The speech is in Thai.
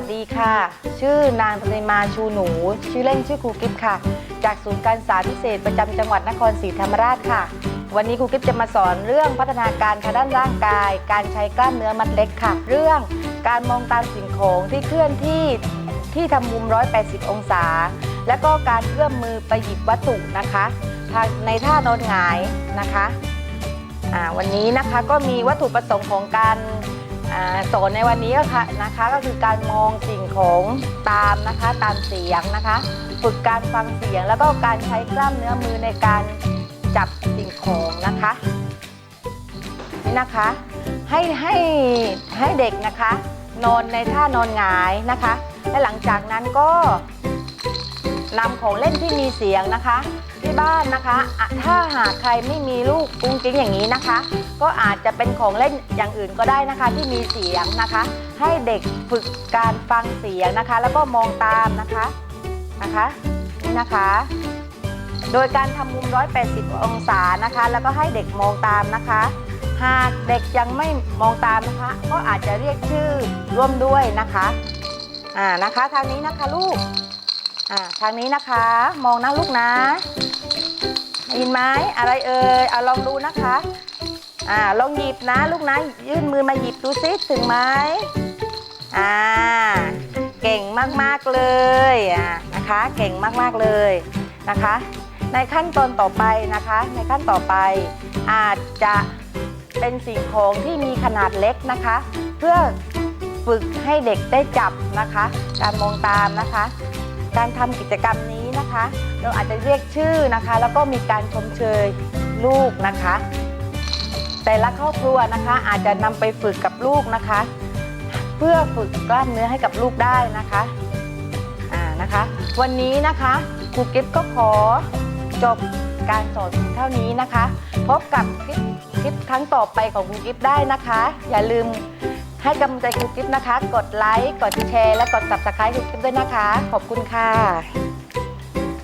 วัสดีค่ะ ชื่อนางธนมาชูหนู ชื่อเล่นชื่อครูกิฟค่ะ จากศูนย์การศึกษาพิเศษประจำจังหวัดนครศรีธรรมราชค่ะ วันนี้ครูกิฟจะมาสอนเรื่องพัฒนาการทางด้านร่างกาย การใช้กล้ามเนื้อมัดเล็กค่ะ เรื่องการมองตามสิ่งของที่เคลื่อนที่ที่ทำมุม 180 องศา และก็การเอื้อมมือไปหยิบวัตถุนะคะทางในท่านอนหงายนะคะอ่าวันนี้นะคะก็มีวัตถุประสงค์ของการ สอนในวันนี้ก็ค่ะนะคะก็คือการมองสิ่งของตามนะคะตามเสียงนะคะ ฝึกการฟังเสียงแล้วก็การใช้กล้ามเนื้อมือในการจับสิ่งของนะคะนี่นะคะให้ให้ให้เด็กนะคะ นอนในท่านอนหงายนะคะ และหลังจากนั้นก็ นำของเล่นที่มีเสียงนะคะ ที่บ้านนะคะอะถ้าหากใครไม่มีลูกกุ้งกิ้งอย่างนี้นะคะ ก็อาจจะเป็นของเล่นอย่างอื่นก็ได้นะคะ ที่มีเสียงนะคะ ให้เด็กฝึกการฟังเสียงนะคะ แล้วก็มองตามนะคะนะคะนี่นะคะ โดยการทำมุม 180 องศานะคะ แล้วก็ให้เด็กมองตามนะคะ หากเด็กยังไม่มองตามนะคะ ก็อาจจะเรียกชื่อร่วมด้วยนะคะอ่านะคะทางนี้นะคะลูก ทางนี้นะคะ มองนะลูกนะได้ยินไหมอะไรเอ่ยเอาลองดูนะคะอ่าลองหยิบนะลูกนะยื่นมือมาหยิบดูซิถึงไหมอ่าเก่งมากๆเลยอ่านะคะ เก่งมากๆเลยนะคะ ในขั้นตอนต่อไปนะคะ ในขั้นต่อไปอาจจะเป็นสิ่งของที่มีขนาดเล็กนะคะ เพื่อฝึกให้เด็กได้จับนะคะ การมองตามนะคะ การทำกิจกรรมนี้นะคะ เราอาจจะเรียกชื่อนะคะ แล้วก็มีการชมเชยลูกนะคะ แต่ละครอบครัวนะคะ อาจจะนำไปฝึกกับลูกนะคะ เพื่อฝึกกล้ามเนื้อให้กับลูกได้นะคะอ่านะคะ วันนี้นะคะครูกิฟก็ขอจบการสอนเท่านี้นะคะ พบกับคลิปคลิปครั้งต่อไปของครูกิฟได้นะคะ อย่าลืม ให้กำลังใจครูกิฟนะคะ กดไลค์ กดแชร์ และกด subscribe ครูกิฟด้วยนะคะ ขอบคุณค่ะ